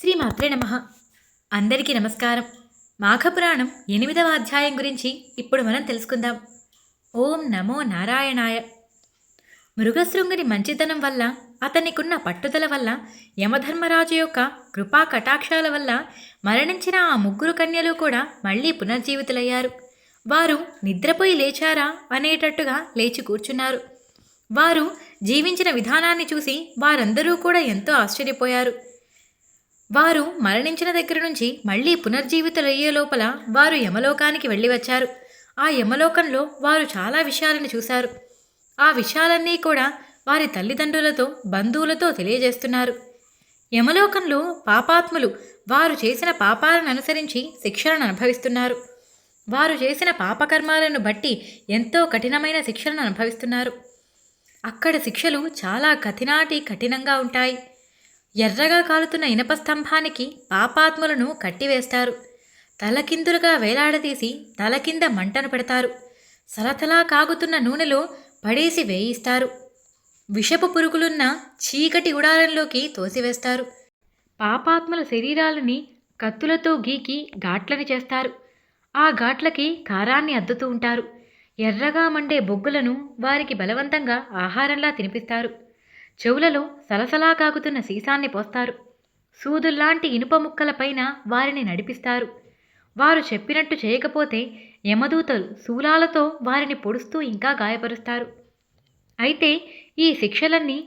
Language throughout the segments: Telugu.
శ్రీ మాత్రే నమ. అందరికీ నమస్కారం. మాఘపురాణం ఎనిమిదవ అధ్యాయం గురించి ఇప్పుడు మనం తెలుసుకుందాం. ఓం నమో నారాయణాయ. మృగశృంగుని మంచితనం వల్ల అతనికున్న పట్టుదల వల్ల యమధర్మరాజు యొక్క కృపా కటాక్షాల వల్ల మరణించిన ఆ ముగ్గురు కన్యలు కూడా మళ్ళీ పునర్జీవితులయ్యారు. వారు నిద్రపోయి లేచారా అనేటట్టుగా లేచి కూర్చున్నారు. వారు జీవించిన విధానాన్ని చూసి వారందరూ కూడా ఎంతో ఆశ్చర్యపోయారు. వారు మరణించిన దగ్గర నుంచి మళ్ళీ పునర్జీవితులయ్యే లోపల వారు యమలోకానికి వెళ్ళి వచ్చారు. ఆ యమలోకంలో వారు చాలా విషయాలను చూశారు. ఆ విషయాలన్నీ కూడా వారి తల్లిదండ్రులతో బంధువులతో తెలియజేస్తున్నారు. యమలోకంలో పాపాత్ములు వారు చేసిన పాపాలను అనుసరించి శిక్షలను అనుభవిస్తున్నారు. వారు చేసిన పాపకర్మాలను బట్టి ఎంతో కఠినమైన శిక్షలను అనుభవిస్తున్నారు. అక్కడ శిక్షలు చాలా కఠినాటి కఠినంగా ఉంటాయి. ఎర్రగా కాలుతున్న ఇనప స్తంభానికి పాపాత్ములను కట్టివేస్తారు. తలకిందులుగా వేలాడదీసి తల కింద మంటను పెడతారు. సలతలా కాగుతున్న నూనెలో పడేసి వేయిస్తారు. విషపు పురుగులున్న చీకటి గుడారంలోకి తోసివేస్తారు. పాపాత్ముల శరీరాలని కత్తులతో గీకి ఘాట్లని చేస్తారు. ఆ ఘాట్లకి కారాన్ని అద్దుతూ ఉంటారు. ఎర్రగా మండే బొగ్గులను వారికి బలవంతంగా ఆహారంలా తినిపిస్తారు. చెవులలో సలసలా కాగుతున్న సీసాన్ని పోస్తారు. సూదుల్లాంటి ఇనుప ముక్కలపైన వారిని నడిపిస్తారు. వారు చెప్పినట్టు చేయకపోతే యమదూతలు శూలాలతో వారిని పొడుస్తూ ఇంకా గాయపరుస్తారు. అయితే ఈ శిక్షలన్నీ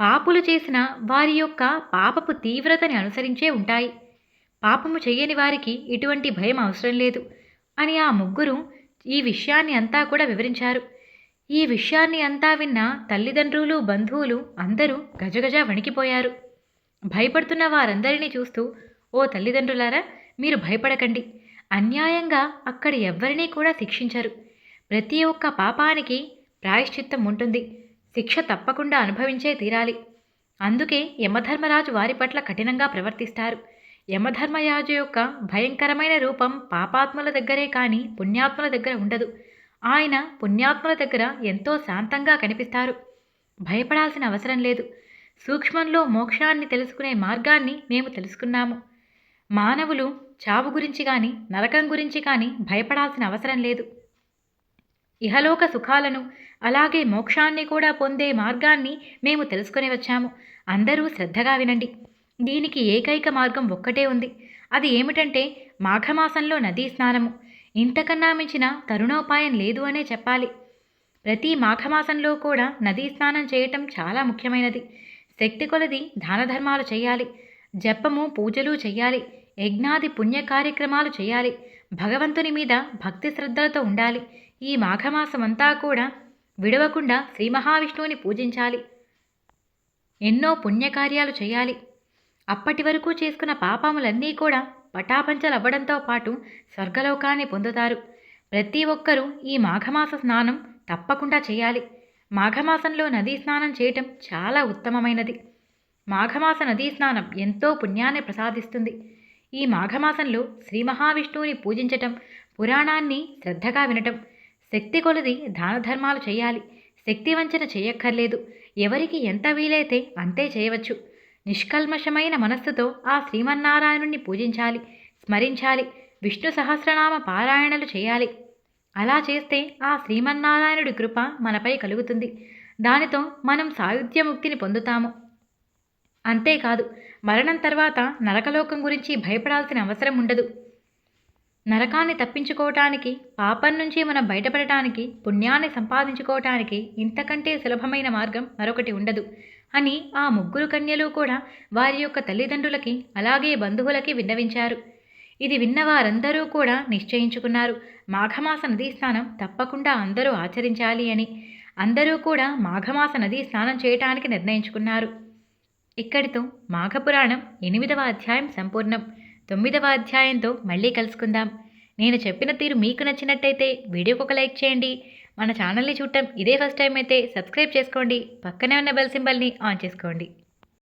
పాపులు చేసిన వారి యొక్క పాపపు తీవ్రతని అనుసరించే ఉంటాయి. పాపము చెయ్యని వారికి ఇటువంటి భయం అవసరం లేదు అని ఆ ముగ్గురు ఈ విషయాన్ని అంతా కూడా వివరించారు. ఈ విషయాన్ని అంతా విన్న తల్లిదండ్రులు బంధువులు అందరూ గజగజ వణికిపోయారు. భయపడుతున్న వారందరినీ చూస్తూ ఓ తల్లిదండ్రులారా మీరు భయపడకండి. అన్యాయంగా అక్కడ ఎవ్వరినీ కూడా శిక్షించరు. ప్రతి ఒక్క పాపానికి ప్రాయశ్చిత్తం ఉంటుంది. శిక్ష తప్పకుండా అనుభవించే తీరాలి. అందుకే యమధర్మరాజు వారి పట్ల కఠినంగా ప్రవర్తిస్తారు. యమధర్మరాజు యొక్క భయంకరమైన రూపం పాపాత్ముల దగ్గరే కానీ పుణ్యాత్ముల దగ్గర ఉండదు. ఆయన పుణ్యాత్ముల దగ్గర ఎంతో శాంతంగా కనిపిస్తారు. భయపడాల్సిన అవసరం లేదు. సూక్ష్మంలో మోక్షాన్ని తెలుసుకునే మార్గాన్ని మేము తెలుసుకున్నాము. మానవులు చావు గురించి కానీ నరకం గురించి కానీ భయపడాల్సిన అవసరం లేదు. ఇహలోక సుఖాలను అలాగే మోక్షాన్ని కూడా పొందే మార్గాన్ని మేము తెలుసుకొని వచ్చాము. అందరూ శ్రద్ధగా వినండి. దీనికి ఏకైక మార్గం ఒక్కటే ఉంది. అది ఏమిటంటే మాఘమాసంలో నదీ స్నానము. ఇంతకన్నా మించిన తరుణోపాయం లేదు అనే చెప్పాలి. ప్రతి మాఘమాసంలో కూడా నదీ స్నానం చేయటం చాలా ముఖ్యమైనది. శక్తి కొలది దాన ధర్మాలు చేయాలి. జపము పూజలు చేయాలి. యజ్ఞాది పుణ్య కార్యక్రమాలు చేయాలి. భగవంతుని మీద భక్తి శ్రద్ధలతో ఉండాలి. ఈ మాఘమాసమంతా కూడా విడవకుండా శ్రీ మహావిష్ణువుని పూజించాలి. ఎన్నో పుణ్యకార్యాలు చేయాలి. అప్పటి వరకు చేసుకున్న పాపములన్నీ కూడా పటాపంచలవ్వడంతో పాటు స్వర్గలోకాన్ని పొందుతారు. ప్రతి ఒక్కరూ ఈ మాఘమాస స్నానం తప్పకుండా చేయాలి. మాఘమాసంలో నదీ స్నానం చేయటం చాలా ఉత్తమమైనది. మాఘమాస నదీ స్నానం ఎంతో పుణ్యాన్ని ప్రసాదిస్తుంది. ఈ మాఘమాసంలో శ్రీ మహావిష్ణువుని పూజించటం పురాణాన్ని శ్రద్ధగా వినటం శక్తి కొలది దాన ధర్మాలు చేయాలి. శక్తి వంచన చేయక్కర్లేదు. ఎవరికి ఎంత వీలైతే అంతే చేయవచ్చు. నిష్కల్మషమైన మనస్సుతో ఆ శ్రీమన్నారాయణుణ్ణి పూజించాలి స్మరించాలి విష్ణు సహస్రనామ పారాయణలు చేయాలి. అలా చేస్తే ఆ శ్రీమన్నారాయణుడి కృప మనపై కలుగుతుంది. దానితో మనం సాయుధ్యముక్తిని పొందుతాము. అంతేకాదు మరణం తర్వాత నరకలోకం గురించి భయపడాల్సిన అవసరం ఉండదు. నరకాన్ని తప్పించుకోవటానికి పాపం నుంచి మనం బయటపడటానికి పుణ్యాన్ని సంపాదించుకోవటానికి ఇంతకంటే సులభమైన మార్గం మరొకటి ఉండదు. అని ఆ ముగ్గురు కన్యలు కూడా వారి యొక్క తల్లిదండ్రులకి అలాగే బంధువులకి విన్నవించారు. ఇది విన్న వారందరూ కూడా నిశ్చయించుకున్నారు. మాఘమాస నదీ స్నానం తప్పకుండా అందరూ ఆచరించాలి అని. అందరూ కూడా మాఘమాస నదీ స్నానం చేయటానికి నిర్ణయించుకున్నారు. ఇక్కడితో మాఘపురాణం ఎనిమిదవ అధ్యాయం సంపూర్ణం. తొమ్మిదవ అధ్యాయంతో మళ్ళీ కలుసుకుందాం. నేను చెప్పిన తీరు మీకు నచ్చినట్టయితే వీడియోకి ఒక లైక్ చేయండి. మన ఛానల్ని చూడటం ఇదే ఫస్ట్ టైం అయితే సబ్స్క్రైబ్ చేసుకోండి. పక్కనే ఉన్న బెల్ సింబల్ని ఆన్ చేసుకోండి.